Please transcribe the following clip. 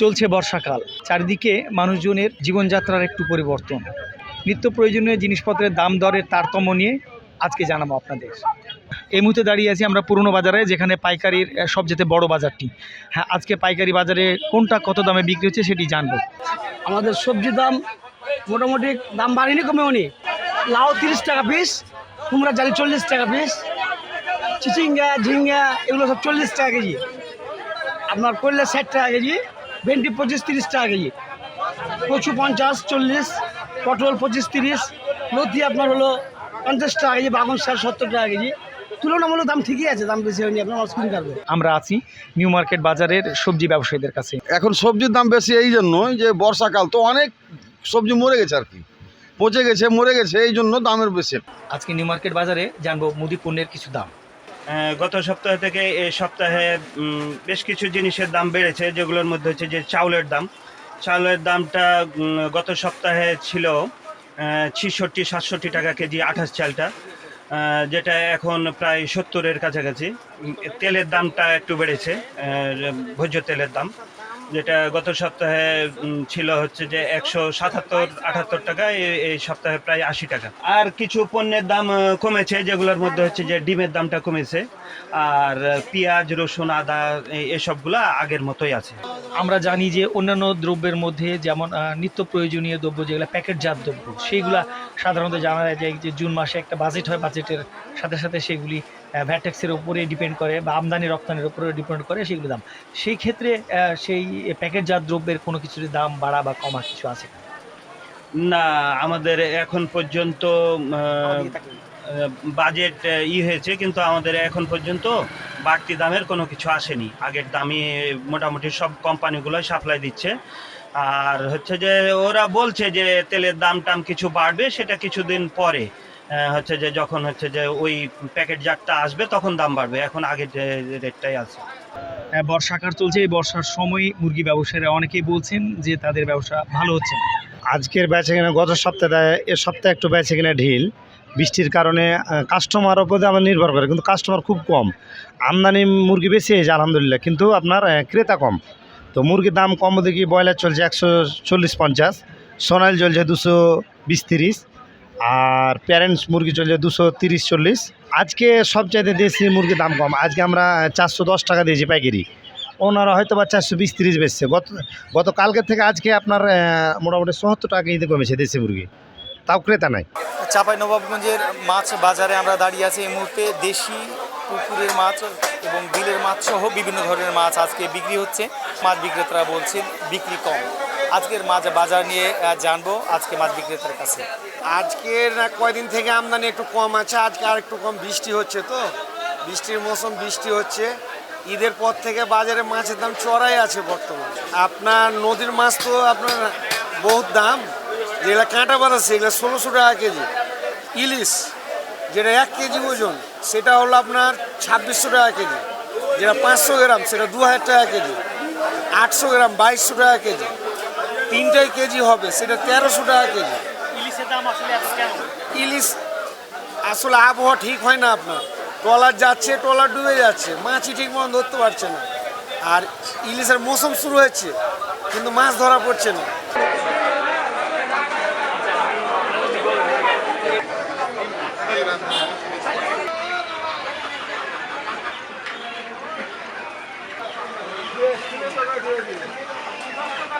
চলছে বর্ষাকাল। চারিদিকে মানুষজনের জীবনযাত্রার একটু পরিবর্তন। নিত্য প্রয়োজনীয় জিনিসপত্রের দাম দরের তারতম্য নিয়ে আজকে জানাব আপনাদের। এই মুহূর্তে দাঁড়িয়ে আছি আমরা পুরনো বাজারে, যেখানে পাইকারির সবচেয়ে বড় বাজারটি। হ্যাঁ আজকে পাইকারি বাজারে কোনটা কত দামে বিক্রি হচ্ছে সেটি জানব। আমাদের সবজির দাম মোটামুটি দাম বাড়েনি কমেও নি লাউ তিরিশ টাকা পিস, কুমড়া জালি চল্লিশ টাকা পিস, চিচিঙ্গা, ঝিঙ্গা, এগুলো সব চল্লিশ টাকা কেজি। আপনার করলে ষাট টাকা কেজি ভেন্ডি পঁচিশ তিরিশ টাকা কেজি। কচু পঞ্চাশ চল্লিশ পটল পঁচিশ তিরিশ লতি আপনার হলো পঞ্চাশ টাকা কেজি বাগুন ষাট সত্তর টাকা কেজি। তুলনামূলক দাম ঠিকই আছে দাম বেশি হয়নি আপনার অসুবিধা পারবে আমরা আছি নিউ মার্কেট বাজারের সবজি ব্যবসায়ীদের কাছে। এখন সবজির দাম বেশি এই জন্যই যে বর্ষাকাল তো অনেক সবজি মরে গেছে আর কি। পচে গেছে মরে গেছে এই জন্য দামের বেশি। আজকে নিউ মার্কেট বাজারে জানব মুদি পণ্যের কিছু দাম। গত সপ্তাহ থেকে এ সপ্তাহে বেশ কিছু জিনিসের দাম বেড়েছে, যেগুলোর মধ্যে হচ্ছে যে চাউলের দাম। চাউলের দামটা গত সপ্তাহে ছিল ছিষট্টি, সাতষট্টি টাকা কেজি আঠাশ চালটা যেটা এখন প্রায় সত্তরের কাছাকাছি। তেলের দামটা একটু বেড়েছে ভোজ্য তেলের দাম। যেটা গত সপ্তাহে ছিল হচ্ছে যে একশো সাতাত্তর, আটাত্তর টাকা এই- সপ্তাহে প্রায় আশি টাকা। আর কিছু পণ্যের দাম কমেছে, যেগুলোর মধ্যে হচ্ছে যে ডিমের দামটা কমেছে। আর পেঁয়াজ, রসুন, আদা এসবগুলো আগের মতোই আছে। আমরা জানি যে অন্যান্য দ্রব্যের মধ্যে যেমন নিত্য প্রয়োজনীয় দ্রব্য যেগুলো প্যাকেটজাত দ্রব্য, সেইগুলা সাধারণত জানা যায় যে জুন মাসে একটা বাজেট হয়, বাজেটের সাথে সাথে সেগুলি ভ্যাটেক্সের উপরে ডিপেন্ড করে বা আমদানি, রপ্তানির উপরে ডিপেন্ড করে সেগুলো দাম। সেই ক্ষেত্রে সেই প্যাকেটজাত দ্রব্যের কোনো কিছুর দাম বাড়া বা কমা কিছু আছে না, আমাদের এখন পর্যন্ত বাজেট ই হয়েছে, কিন্তু আমাদের এখন পর্যন্ত বাড়তি দামের কোনো কিছু আসেনি। আগের দামই মোটামুটি সব কোম্পানিগুলো সাপ্লাই দিচ্ছে। আর হচ্ছে যে, ওরা বলছে যে, তেলের দাম টাম কিছু বাড়বে, সেটা কিছুদিন পরে। হচ্ছে যে যখন হচ্ছে যে ওই প্যাকেট জারটা আসবে তখন দাম বাড়বে। এখন আগের যে রেটটাই আছে। আহ, বর্ষাকাল চলছে। এই বর্ষার সময় মুরগি ব্যবসায়ীরা অনেকেই বলছেন যে তাদের ব্যবসা ভালো হচ্ছে না। আজকের বেচে কিনা গত সপ্তাহে এ সপ্তাহে একটু বেচে কিনা ঢিল। বৃষ্টির কারণে কাস্টমার উপরে আমার নির্ভর করে। কিন্তু কাস্টমার খুব কম। আমদানি মুরগি বেশি হয়েছে আলহামদুলিল্লাহ। কিন্তু আপনার ক্রেতা কম। তো মুরগির দাম কম দেখি ব্রয়লার চলছে একশো চল্লিশ পঞ্চাশ সোনাইল চলছে দুশো বিশ তিরিশ। আর প্যারেন্টস মুরগি চলছে দুশো তিরিশ চল্লিশ। আজকে সবচাইতে দেশি মুরগির দাম কম। আজকে আমরা চারশো দশ টাকা দিয়েছি পাইকারি। ওনারা হয়তো বা চারশো বিশ তিরিশ বেচছে। গত গত কালকের থেকে আজকে আপনার মোটামুটি সত্তর টাকা কেজিতে কমেছে দেশি মুরগি। তাও ক্রেতা নাই। চাঁপাই নবাবগঞ্জের মাছ বাজারে আমরা দাঁড়িয়ে আছি এই মুহূর্তে। দেশি পুকুরের মাছ এবং বিলের মাছ সহ বিভিন্ন ধরনের মাছ আজকে বিক্রি হচ্ছে। মাছ বিক্রেতারা বলছেন বিক্রি কম। আজকের মাছ বাজার নিয়ে জানব আজকে মাছ বিক্রেতার কাছে। আজকের কয়দিন থেকে আমদানি একটু কম আছে, আজকে আর একটু কম বৃষ্টি হচ্ছে তো। বৃষ্টির মৌসুম, বৃষ্টি হচ্ছে। ঈদের পর থেকে বাজারে মাছের দাম চড়াই আছে বর্তমানে। আপনার নদীর মাছ তো আপনার বহুত দাম। যেগুলো কাঁটা বাঁধাচ্ছে এগুলো ষোলোশো টাকা কেজি। ইলিশ, যেটা এক কেজি ওজন, সেটা হলো আপনার ছাব্বিশশো টাকা কেজি। যেটা পাঁচশো গ্রাম, সেটা দু হাজার টাকা কেজি। আটশো গ্রাম, বাইশশো টাকা কেজি। তিনটাই কেজি হবে সেটা তেরোশো টাকা কেজি। ইলিশ আসলে আবহাওয়া ঠিক হয় না আপনার। ট্রলার যাচ্ছে ট্রলার ডুবে যাচ্ছে মাছই ঠিক মতো ধরতে পারছে না। আর ইলিশের মৌসুম শুরু হয়েছে কিন্তু মাছ ধরা পড়ছে না।